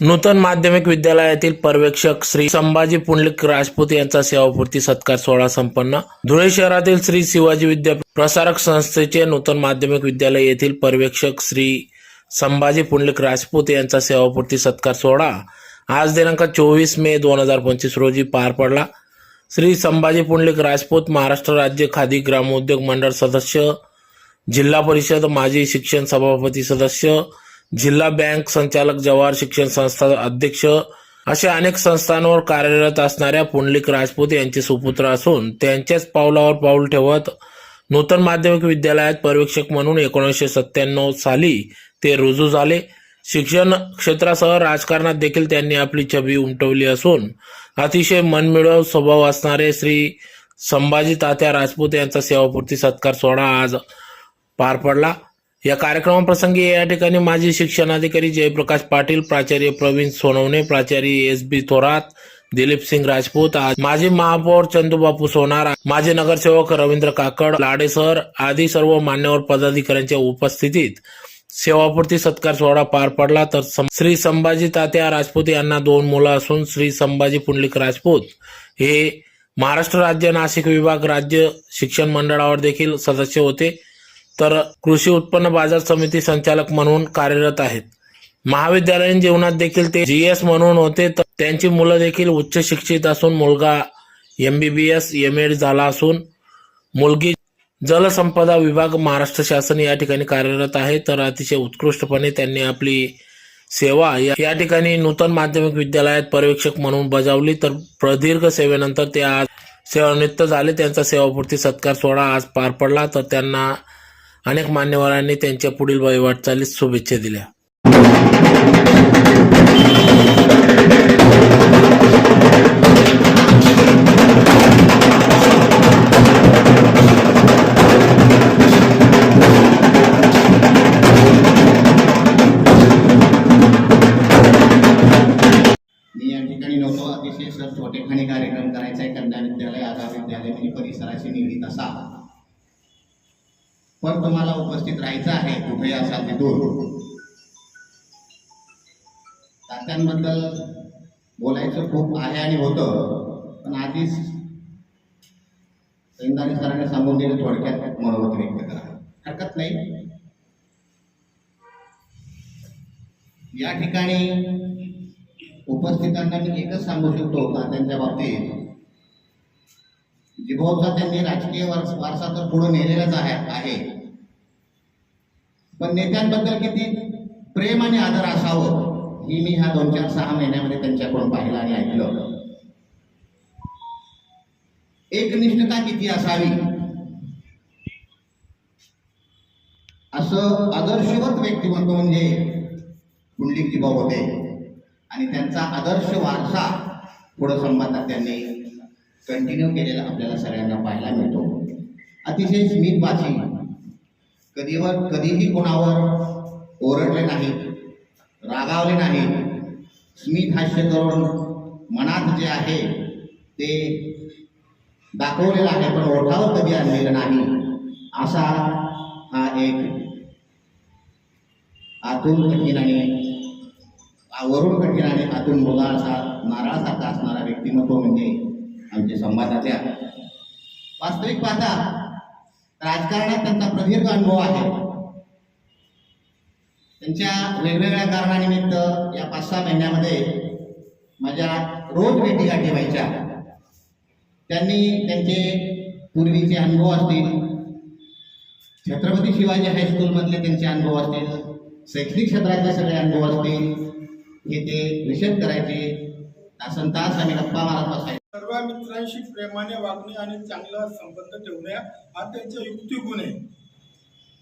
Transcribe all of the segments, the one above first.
नूतन माध्यमिक विद्यालयातील पर्यवेक्षक श्री संभाजी पुंडलिक राजपूत यांचा सेवापूर्ती सत्कार सोहळा संपन्न. धुळे शहरातील श्री शिवाजी विद्यापीठ प्रसारक संस्थेचे नूतन माध्यमिक विद्यालय येथील पर्यवेक्षक श्री संभाजी पुंडलिक राजपूत यांचा सेवापूर्ती सत्कार सोहळा आज दिनांक चोवीस मे दोन हजार पंचवीस रोजी पार पडला. श्री संभाजी पुंडलिक राजपूत महाराष्ट्र राज्य खादी ग्रामोद्योग मंडळ सदस्य जिल्हा परिषद माजी शिक्षण सभापती सदस्य जिल्हा बँक संचालक जवाहर शिक्षण संस्था अध्यक्ष अशा अनेक संस्थांवर कार्यरत असणाऱ्या पुंडलिक राजपूत यांचे सुपुत्र असून त्यांच्याच पावलावर पाऊल ठेवत नूतन माध्यमिक विद्यालयात पर्यवेक्षक म्हणून एकोणीसशे सत्त्याण्णव साली ते रुजू झाले. शिक्षण क्षेत्रासह राजकारणात देखील त्यांनी आपली छबी उमटवली असून अतिशय मनमिळव स्वभाव असणारे श्री संभाजी तात्या राजपूत यांचा सेवापूर्ती सत्कार सोहळा आज पार पडला. या कार्यक्रमाप्रसंगी या ठिकाणी माजी शिक्षणाधिकारी जयप्रकाश पाटील प्राचार्य प्रवीण सोनवणे प्राचार्य एस बी थोरात दिलीप सिंग राजपूत आज- माजी महापौर चंदूबापू सोनार माजी नगरसेवक रवींद्र काकड लाडे सर आदी सर्व मान्यवर पदाधिकाऱ्यांच्या उपस्थितीत सेवापूर्ती सत्कार सोहळा पार पडला. तर श्री संभाजी तात्या राजपूत यांना दोन मुलं असून श्री संभाजी पुंडलिक राजपूत हे महाराष्ट्र राज्य नाशिक विभाग राज्य शिक्षण मंडळावर देखील सदस्य होते. तर कृषी उत्पन्न बाजार समिती संचालक म्हणून कार्यरत आहेत. महाविद्यालयीन जीवनात देखील ते जीएस म्हणून होते तर त्यांची मुलं देखील उच्च शिक्षित असून मुलगा एमबीबीएस एम एड झाला असून मुलगी जलसंपदा विभाग महाराष्ट्र शासन या ठिकाणी कार्यरत आहे. तर अतिशय उत्कृष्टपणे त्यांनी आपली सेवा या या ठिकाणी नूतन माध्यमिक विद्यालयात पर्यवेक्षक म्हणून बजावली. तर प्रदीर्घ सेवेनंतर ते आज सेवानिवृत्त झाले. त्यांचा सेवापूर्ती सत्कार सोहळा आज पार पडला. तर त्यांना अनेक मान्यवरांनी त्यांच्या पुढील वाटचालीस शुभेच्छा दिल्या. मी कार्यक्रम करायचा आहे. कन्या विद्यालय आधार विद्यालय म्हणजे परिसराशी निगडीत असा पण तुम्हाला उपस्थित राहायचं आहे कुठे असाल तिथून तात्यांबद्दल बोलायचं खूप आहे आणि होतं पण आधीच सैंदानी सरांनी सांगून दिले थोडक्यात मनोमत व्यक्त करा. हरकत नाही. या ठिकाणी उपस्थितांना मी एकच सांगू शकतो तात्यांच्या बाबतीत. जिभोचा त्यांनी राजकीय वारसा तर पुढे नेलेलाच आहे आहे. पण नेत्यांबद्दल किती प्रेम आणि आदर असावं ही मी ह्या दोन चार सहा महिन्यामध्ये त्यांच्याकडून पाहिलं आणि ऐकलं. एकनिष्ठता किती असावी? असं आदर्शवत व्यक्तिमत्व म्हणजे पुंडलिकजी भाऊ होते. आणि त्यांचा आदर्श वारसा पुढं संबंधात त्यांनी कंटिन्यू केलेला आपल्याला सगळ्यांना पाहायला मिळतो. अतिशय स्मित कधीवर कधीही कोणावर ओरडले नाही रागावले नाही स्मित हास्य करून मनात जे आहे ते दाखवलेलं आहे पण ओठावर कधी आणलेलं नाही असा हा एक आतून कठीण आणि वरून कठीण आतून मुला असा नारळासारखा असणारा व्यक्तिमत्व म्हणजे आमचे संवादातल्या. वास्तविक पाहता राजकारणात त्यांचा प्रदीर्घ अनुभव आहे. त्यांच्या वेगवेगळ्या कारणानिमित्त या पाच सहा महिन्यामध्ये माझ्या रोज भेटीगाठी व्हायच्या त्यांनी त्यांचे पूर्वीचे अनुभव असतील छत्रपती शिवाजी हायस्कूलमधले त्यांचे अनुभव असतील शैक्षणिक क्षेत्रातले सगळे अनुभव असतील हे ते विषद करायचे. तासन तास आम्ही गप्पा मारत बसायचो सर्व मित्रांशी प्रेमाने वागणे आणि चांगला संबंध ठेवणे हा त्यांचा युक्तिगुण आहे.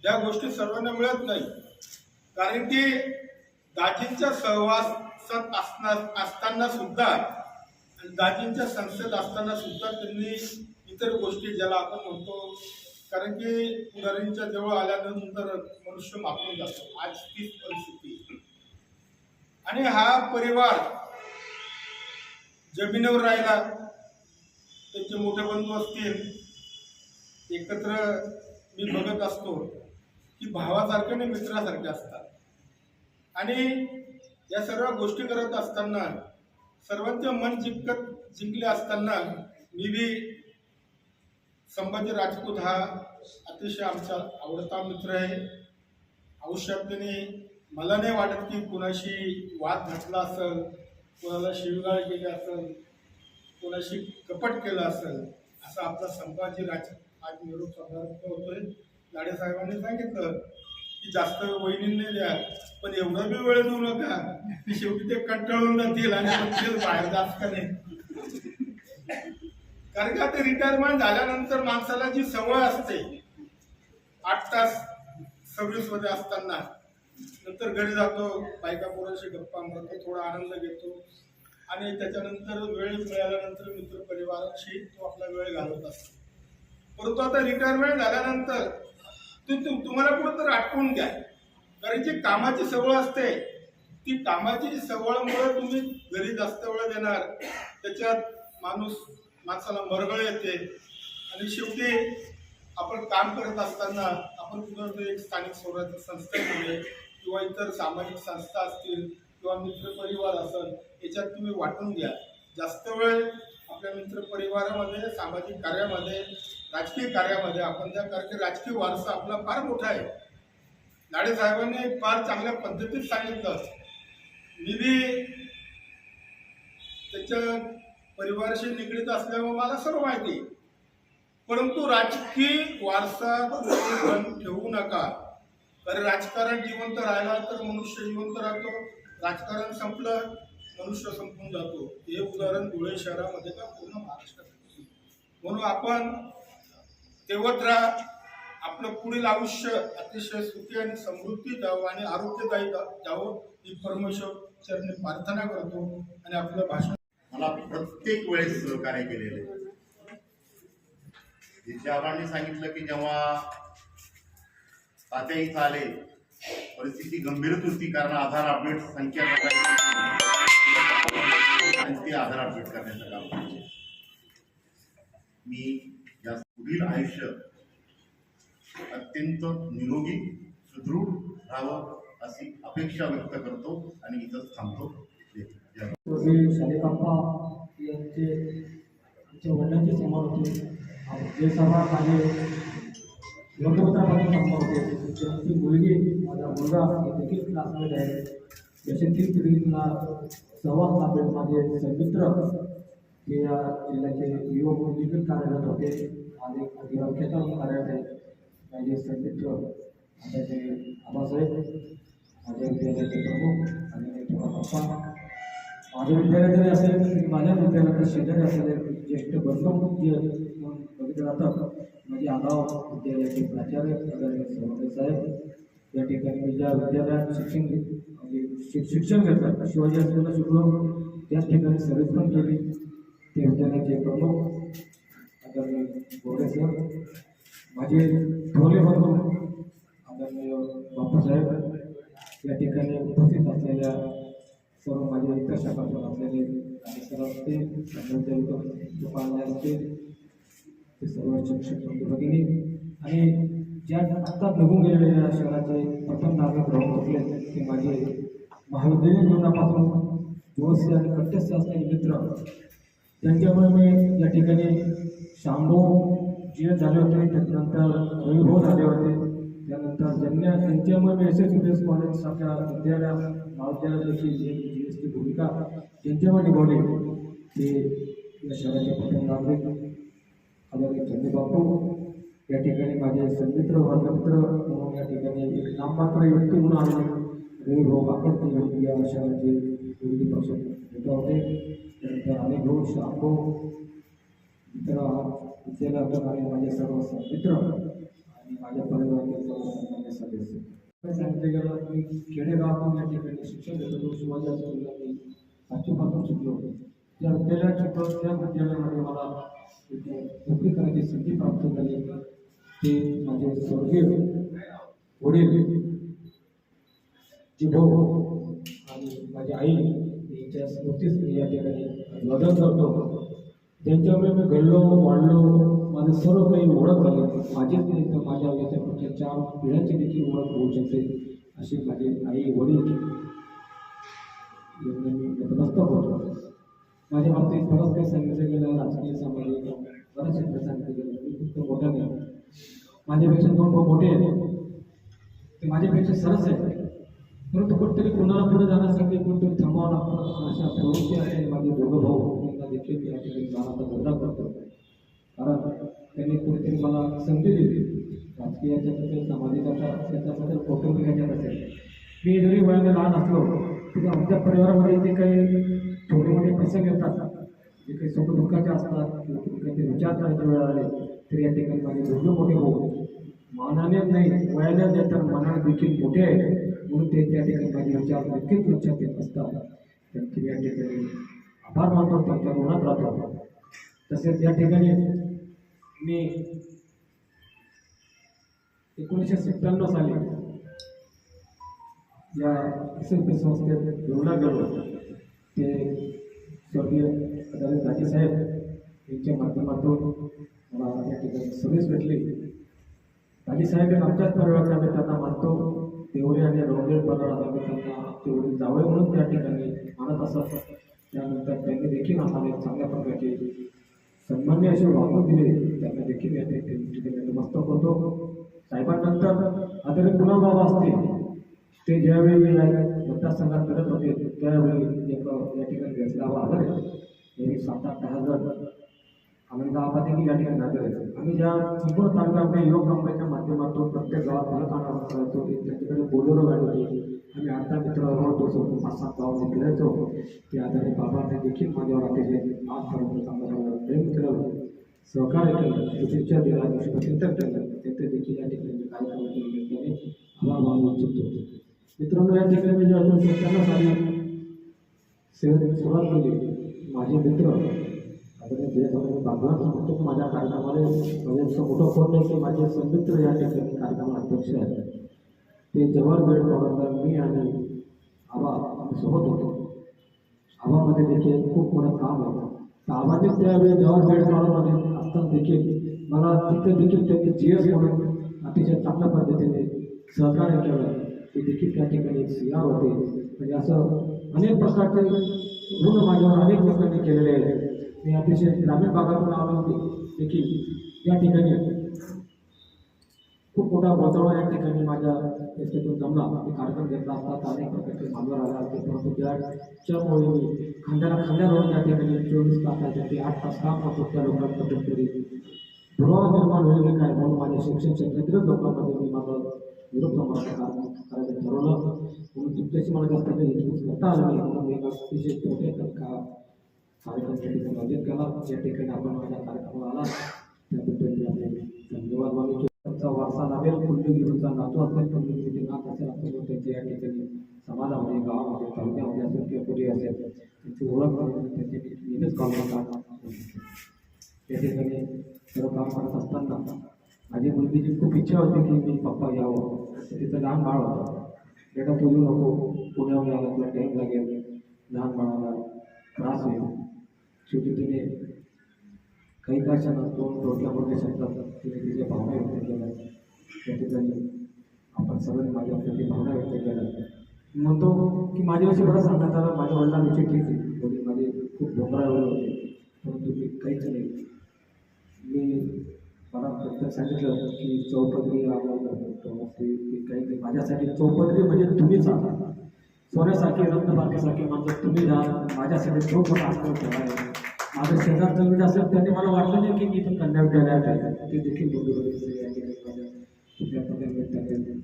या गोष्टी सर्वांना मिळत नाही. कारण की दाजींच्या सहवासात असणार असताना सुद्धा दाजींच्या संस्थेत असताना सुद्धा त्यांनी इतर गोष्टी ज्याला आपण म्हणतो कारण की पुढारींच्या जवळ आल्यानंतर मनुष्य मापून जातो. आज तीच परिस्थिती. आणि हा परिवार जमिनीवर राहिला त्यांचे मोठे बंधू असतील. एकत्र मी बघत असतो की भावासारखे आणि मित्रासारखे असतात. आणि या सर्व गोष्टी करत असताना सर्वांचे मन जिंकत जिंकले असताना मी बी संभाजी राजपूत हा अतिशय आमचा आवडता मित्र आहे. आयुष्यात त्याने मला नाही वाटत की कुणाशी वाद घातला असेल. कोणाला शिवगाळ केली असेल कोणाशी कपट केलं असेल असं आपला संभाजी राज आज निरोप साधारण होतोय. लाडे साहेबांनी सांगितलं की जास्त वहिनींनी द्या पण एवढा बी वेळ देऊ नका. की शेवटी ते कंटाळून जातील आणि बाहेर जात का नाही. कारण का ते रिटायरमेंट झाल्यानंतर माणसाला जी सवय असते आठ तास सर्व्हिसमध्ये असताना नंतर घरी जातो बायका पोराशी गप्पा मारतो थोडा आनंद घेतो. आणि त्याच्यानंतर वेळ मिळाल्यानंतर मित्र परिवाराशी तो आपला वेळ घालवत असतो. परंतु आता रिटायरमेंट झाल्यानंतर तू तुम्हाला कुठं तर आठवून घ्या. कारण जी कामाची सवय असते ती कामाची सवळमुळे तुम्ही घरी जास्त वेळ देणार. त्याच्यात माणूस माणसाला मरगळ येते. आणि शेवटी आपण काम करत असताना आपण कुठं एक स्थानिक स्वराज्य संस्थेमध्ये किंवा इतर सामाजिक संस्था असतील किंवा मित्र परिवार असेल याच्यात तुम्ही वाटून घ्या. जास्त वेळ आपल्या मित्र परिवारामध्ये सामाजिक कार्यामध्ये राजकीय कार्यामध्ये आपण त्या कारण राजकीय वारसा आपला फार मोठा आहे. नाडे साहेबांनी फार चांगल्या पद्धतीत सांगितलं. मी बी त्याच्या परिवाराशी निगडीत असल्यामुळे मला सर्व माहिती परंतु राजकीय वारसा ठेवू नका. कारण राजकारण जिवंत राहिला तर मनुष्य जिवंत राहतो. राजकारण संपलं मनुष्य संपून जातो. हे उदाहरण धुळे शहरामध्ये का पूर्ण महाराष्ट्रात? म्हणून आपण तेवत राहा. आपलं पुढील आयुष्य अतिशय सुखी आणि समृद्धी जावं आणि आरोग्यदायी जावं ही परमेश्वर चरणी प्रार्थना करतो आणि आपलं भाषण मला प्रत्येक वेळेस सहकार्य केलेले आहे. सांगितलं की जेव्हा तात्या इथं आले परिस्थिती गंभीरच होती कारण आधार अपडेट संख्या आणि ते आधार अपडेट करण्याचं काम मी या पुढील आयुष्य अत्यंत निरोगी सुदृढ राहावं अशी अपेक्षा व्यक्त करतो आणि इथंच थांबतो. जय यांचे आमच्या वडिलांचे समोर होते. जे सभा सर्व माझे वर्गमित्रामध्ये समोर होते त्यांची मुलगी माझा मुलगा हे देखील क्लासमेट आहे जसे तीन पिढींना संवाद साधेल माझे सन्मित्र हे या जिल्ह्याचे युवक देखील कार्यरत होते आणि अधिराम क्षेत्रात कार्यरत आहेत माझे सन्मित्र आताचे आबासाहेब माझ्या विद्यालयाचे प्रमुख आणि पप्पा माझ्या विद्यालय जरी असेल माझ्या विद्यालयाच्या शेजारी असलेले ज्येष्ठ बंधू जे बघितले म्हणजे माझे आगाव विद्यालयाचे प्राचार्य आदरणीय साहेब या ठिकाणी मी ज्या विद्यालयात शिक्षण म्हणजे शिक्षण घेतात शिवाजी हायस्कूलला शिकलो. त्याच ठिकाणी सर्विस पण केली. ते विद्यालयाचे प्रमुख आदरणीय गोडे सर माझे थोरले बंधू आदरणीय बापूसाहेब या ठिकाणी उपस्थित असलेल्या सर्व माझे इतर शाखातून असलेले काही सर असतील असतील ते सर्व शिक्षक भगिनी आणि ज्या आत्ता निघून गेलेल्या शहराचे प्रथम नागरिक राहून होते ते माझे महाविद्यालयीन जीवनापासून जोशी आणि कट्टस्थ असलेले मित्र. त्यांच्यामुळे मी या ठिकाणी शांभू जी एस झाले होते त्यानंतर रविभाऊ झाले होते. त्यानंतर ज्यांनी त्यांच्यामुळे मी S S B S college सारख्या विद्यालया महाविद्यालयाची जी जी टी भूमिका त्यांच्यामुळे निभावली ते या शहराचे प्रथम नागरिक. आदरणीय चंद्रबाबू या ठिकाणी माझे सन्मित्र वर्गमित्र म्हणून या ठिकाणी एक नाममात्र व्यक्ती म्हणून आम्ही रविभाऊ काकड ते या शहराचे विरोधी पक्ष नेता होते. त्यानंतर अनेक भाऊ श्यामभाऊ इतर विद्यालय आणि माझे सर्व मित्र आणि माझ्या परिवारातील सर्व सन्मान्य सदस्य. सांगितले सांगितलं गेलं मी खेडेगावातून या ठिकाणी शिक्षण घेत होतो. शिवाजी हायस्कूलला मी होतो. या त्या विद्यालयात शिकलो त्या विद्यालयामध्ये म्हणजे मला इथे नोकरी संधी प्राप्त झाली. ते माझे स्वर्गीय वडील जी भाऊ आणि माझी आई यांच्या स्मृतीच मी या ठिकाणी वदन करतो. त्यांच्यामुळे मी घडलो वाढलो माझं सर्व काही ओळख झाली. माझेच नाही तर माझ्या याच्या पुढच्या चार पिढ्यांची देखील ओळख होऊ शकते अशी माझी आई वडील माझ्या बाबतीत बरंच काही सांगितलं गेलं राजकीय सामाजिक बऱ्याच क्षेत्रात सांगितलं गेलं मी फक्त मोठा नाही. माझ्यापेक्षा दोन भाऊ मोठे आहेत. ते माझ्यापेक्षा सरस आहेत. परंतु कुठेतरी कोणाला पुढे जाण्यासाठी कुठेतरी थांबावं लागतं अशा प्रवृत्ती आहे. माझे दोघं भाऊ यांना देखील या ठिकाणी जाण्याचा मुद्दा करतो. कारण त्यांनी कुठेतरी मला संधी दिली. राजकीयाच्या असेल सामाजिक याच्यात क्षेत्रात असेल. मी जरी वयाने लहान असलो तरी आमच्या परिवारामध्ये जे काही छोटे मोठे प्रसंग येतात. जे काही सुखदुःखाचे असतात किंवा काही विचार करायचे वेळ आले तरी या ठिकाणी माझे दोघे मोठे होऊ मानाने नाही वयाने नाही तर मनाने देखील मोठे आहे. म्हणून ते त्या ठिकाणी माझे विचार नक्कीच लक्षात येत असतात. त्यांचे या ठिकाणी आभार मानतो त्यांच्या ऋणात राहतो तसेच या ठिकाणी मी एकोणीसशे सत्त्याण्णव साली या एस संस्थेत घेऊन गेलो ते स्वर्गीय आदरणीय दाजीसाहेब यांच्या माध्यमातून मला या ठिकाणी सर्व्हिस भेटली. दाजीसाहेब हे आमच्याच परिवारात आम्ही त्यांना मानतो. तेवढे आणि रोंगेळ परिवारात आम्ही त्यांना तेवढे जावे म्हणून त्या ठिकाणी मानत असत. त्यानंतर त्यांनी देखील आम्हाला चांगल्या प्रकारचे सन्मान्य असे वागणूक दिले. त्यांना देखील या ठिकाणी नमस्तक होतो. साहेबांनंतर आदरणीय पुन्हा बाबा असतील ते ज्यावेळी या मतदारसंघात करत होते त्यावेळी एक या ठिकाणी भेटला आदर यांनी सात आठ दहा हजार आम्ही आबा देखील या ठिकाणी आदर आहे आम्ही ज्या संपूर्ण तालुक्यामध्ये युवक कंपनीच्या माध्यमातून प्रत्येक गावात फलक आणायला करायचो त्यांच्याकडे बोलेरो गाडी होती. आम्ही आता मित्र होतो सोबत पाच सात गावात फिरायचो ते आधारे बाबांनी देखील माझ्यावर अतिशय आजपर्यंत चांगलं प्रेम केलं. सहकार्य केलं. शुभेच्छा दिला शुभचिंतन केलं तेथे देखील या ठिकाणी कार्यक्रमाच्या निमित्ताने आभार मानू इच्छितो मित्रांनो या ठिकाणी मी जेव्हा सत्त्याण्णव साली सेवेत सुरुवात केली माझे मित्र आदरणीय जयभाऊ बागवान म्हणतो की माझ्या कार्यक्रमाने म्हणजे मोठं फोन नाही की माझे सन्मित्र या ठिकाणी कार्यक्रम अध्यक्ष आहेत. ते जवाहर वेळ पडवणार मी आणि आबा आम्ही सोबत होतो. आबामध्ये देखील खूप मोठं काम होतं. सामाजिक त्यावेळी जवाहर वेळ पडवमध्ये असताना देखील मला तिथे देखील त्यांनी जी एस म्हणून अतिशय चांगल्या पद्धतीने सहकार्य केलं. ते देखील त्या ठिकाणी एक होते म्हणजे असं अनेक प्रकारचे ऋण माझ्यावर अनेक लोकांनी केलेले आहेत मी अतिशय ग्रामीण भागातून आलो देखील या ठिकाणी खूप मोठा गोंधळ या ठिकाणी माझ्या याच्यातून जमला मी कार्यक्रम घेतला असता अनेक प्रकारचे मानवर आले असते परंतु त्याच्यामुळे मी खांद्याला खांद्या लावून त्या ठिकाणी चोवीस तासाचे ते आठ तास काम करतो त्या लोकांना कुठेतरी दुरावा निर्माण होईल की काय म्हणून माझ्या शिक्षण क्षेत्रातील लोकांमध्ये मी माझं निरोप समाजाचं काम करायचं ठरवलं म्हणून तुमच्याशी मला जास्त काही हितगुज करता आलं नाही म्हणून एक अतिशय का त्या ठिकाणी केला या ठिकाणी आपण माझ्या कार्यक्रमाला आला त्याबद्दल आपले धन्यवाद मानू त्यांचा वारसा लाभेल कुंडगिरीचा नातू असेल कुंडगिरीचे नात असेल असं त्यांचे या ठिकाणी समाजामध्ये गावामध्ये तालुक्यामध्ये असेल किंवा कुठे असेल त्यांची ओळख करून नेहमीच कामं करतात या ठिकाणी सर्व काम करत असताना माझी मुलगीची खूप इच्छा होती की मी पप्पा यावं. तिचं लहान बाळ होतं. बेटा तू येऊ नको. पुण्यावर यायला तुला टाईम लागेल. लहान बाळाला त्रास होईल. शेवटी तिने काही वर्षानं दोन टोटल्या मोठ्या शब्दात तिने तिच्या भावना व्यक्त केल्या. त्या ठिकाणी आपण सगळ्यांनी माझ्या प्रति भावना व्यक्त केल्या. म्हणतो की माझ्याविषयी बरं सांगण्यात आलं. माझ्या वडिलांविषयी ठीक आहे वडील माझे खूप डोंगरा होते. परंतु मी काहीच नाही. मी मला प्रत्येक सांगितलं की चौपदरी आवडलं ते काही माझ्यासाठी चौपदरी म्हणजे तुम्हीच आहात सोन्यासारखे रत्नबारकेसारखे माणसं तुम्ही जा. माझ्यासाठी चौपट पण ठेवा आहे. माझं शेजार मीठ असेल त्यांनी मला वाटलं नाही की मी पण कन्या विद्यालयात आहे. ते देखील बंधू या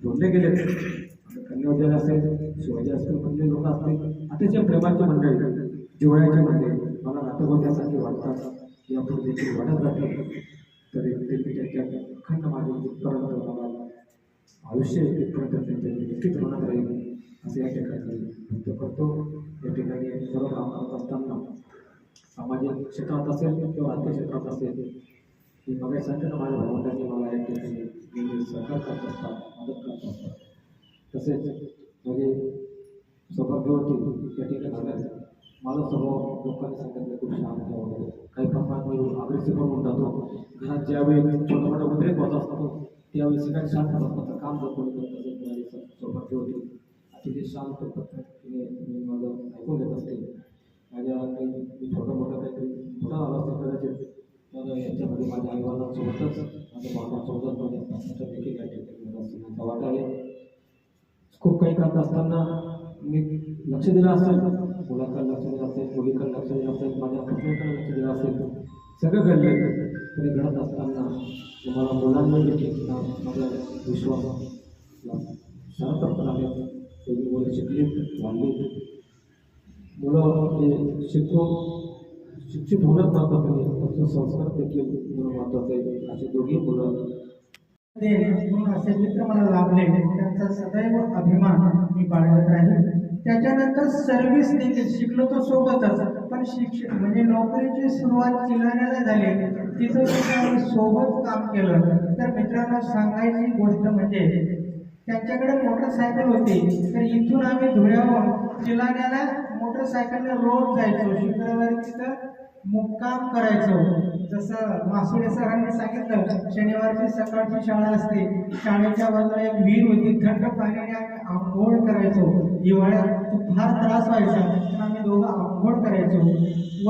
जोडले गेले. कन्या विद्यालय असेल शिवाजी हॉस्पिटलमधले लोक असतील. अतिशय प्रेमाचे मंडळी जिवळ्याचे मंडळी मला नातेवाईकासारखी वाटतात. यापुढे देखील वाढत राहतात आयुष्य तिथपर्यंत त्यांच्या निश्चित होणार राहील असे या ठिकाणी व्यक्त करतो. या ठिकाणी सर्व काम करत असताना सामाजिक क्षेत्रात असेल किंवा आर्थिक क्षेत्रात असेल मी मग संख्येनं माझ्या भावंडांनी मला या ठिकाणी नेहमी सहकार करत असतात मदत करत असतात. तसेच माझे सौभाग्यवती या ठिकाणी माझा स्वभाव लोकांनी सांगितलं खूप शांत वगैरे. काही प्रमाणात मी अग्रेसिव्ह होऊन जातो. घरात ज्यावेळी छोटा मोठा उद्रेक होत असतो त्यावेळी सगळ्यात शांत बसण्याचं काम जर कोणी सौभाग्य होती अतिशय शांत पद्धतीने मी माझं ऐकून घेत असते. माझ्या काही मी छोटं मोठं काहीतरी परिवारासोबतच माझ्या भावनासोबतच माझ्या पत्नीच्या देखील या ठिकाणी मला असण्याचा वाटा आहे. खूप काही करत असताना मी लक्ष दिलं असेल मुलाकडे लक्ष दिलं असेल मुलीकडे लक्ष दिलं असेल माझ्या पत्नीकडे लक्ष दिलं असेल सगळं घडलं. तरी घडत असताना तुम्हाला मुलांनी देखील माझा विश्वास सरप्रमाणे तेवढी मुलं शिकली वाढली मुलं ते शिकतो शिक्षित होणंच महत्त्वाचं नाही संस्कार देखील मुलं महत्त्वाचे आहे असे दोघी मुलं असे मित्र मला लाभले त्यांचा सदैव अभिमान मी बाळगत राहील त्याच्यानंतर सर्व्हिस देखील शिकलो तो सोबतच पण शिक्षण म्हणजे नोकरीची सुरुवात चिलाण्याला झाली. तिथं सुद्धा आम्ही सोबत काम केलं तर मित्रांनो सांगायची गोष्ट म्हणजे त्यांच्याकडे मोटरसायकल होती तर इथून आम्ही धुळ्याहून चिलाण्याला मोटरसायकलने रोज जायचो. शुक्रवारी तिथं मुक्काम करायचो. जसं मासुडे सरांनी सांगितलं शनिवारची सकाळची शाळा असते. शाळेच्या बाजूला एक विहीर होती. थंड पाण्याने आम्ही आंघोळ करायचो. हिवाळ्यात तो फार त्रास व्हायचा. पण आम्ही दोघं आंघोळ करायचो.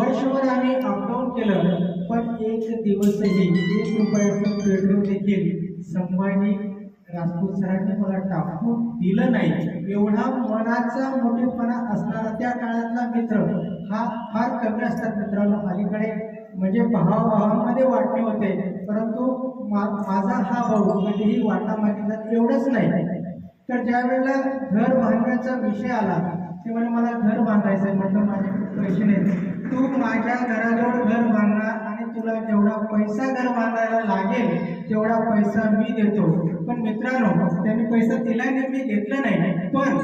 वर्षभर आम्ही अपडाऊन केलं. पण एक दिवसही एक रुपयाचं पेट्रोल देखील संभाजी राजपूत सरांनी मला टाकून दिलं नाही. एवढा मनाचा मोठेपणा असणारा त्या काळातला मित्र हा फार कमी असतात मित्रांनो. अलीकडे म्हणजे भावाभावामध्ये वाटणे होते. परंतु मा माझा हा भाऊ कधीही वाटा मागितला एवढंच नाही. तर ज्या वेळेला घर बांधण्याचा विषय आला ते म्हणजे मला घर बांधायचं आहे म्हटलं माझे पैसे नाही तू माझ्या घराजवळ घर बांधणार तुला जेवढा पैसा घर बांधायला लागेल तेवढा पैसा मी देतो. पण मित्रांनो त्यांनी पैसा दिला नाही मी घेतला नाही. पण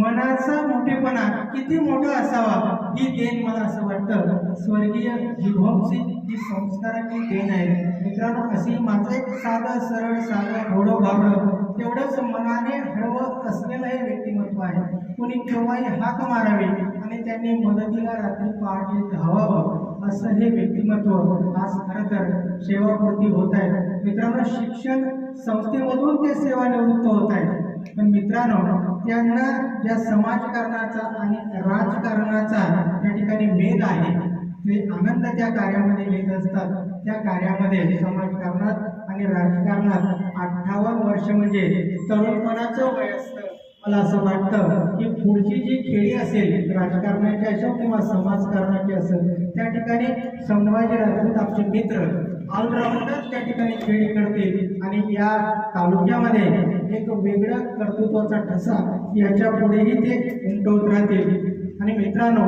मनाचा मोठेपणा किती मोठा असावा ही देण मला असं वाटतं. स्वर्गीय जिभोमसिंग ही संस्काराची देण आहे. मित्रांनो अशी माझं एक साधं सरळ साधं घोडं भावडं तेवढंच मनाने हळवत असलेलं हे व्यक्तिमत्व आहे. कोणी केव्हाही हाक मारावी आणि त्यांनी मदतीला रात्री पहाटे धावावं असं हे व्यक्तिमत्व आज खरं तर सेवापूर्ती होत आहे. मित्रांनो शिक्षण संस्थेमधून ते सेवानिवृत्त होत आहेत पण मित्रांनो त्यांना ज्या समाजकारणाचा आणि राजकारणाचा त्या ठिकाणी वेध आहे ते आनंद त्या कार्यामध्ये घेत असतात. त्या कार्यामध्ये समाजकारणात आणि राजकारणात अठ्ठावन्न वर्ष म्हणजे तरुणपणाचं वय असतं. मला असं वाटतं की पुढची जी खेळी असेल राजकारणाची असो किंवा समाजकारणाची असेल त्या ठिकाणी संभाजी राजपूत आमचे मित्र ऑलराऊंडर त्या ठिकाणी खेळी करतील आणि या तालुक्यामध्ये एक वेगळं कर्तृत्वाचा ठसा याच्या पुढेही ते उमटवत राहतील. आणि मित्रांनो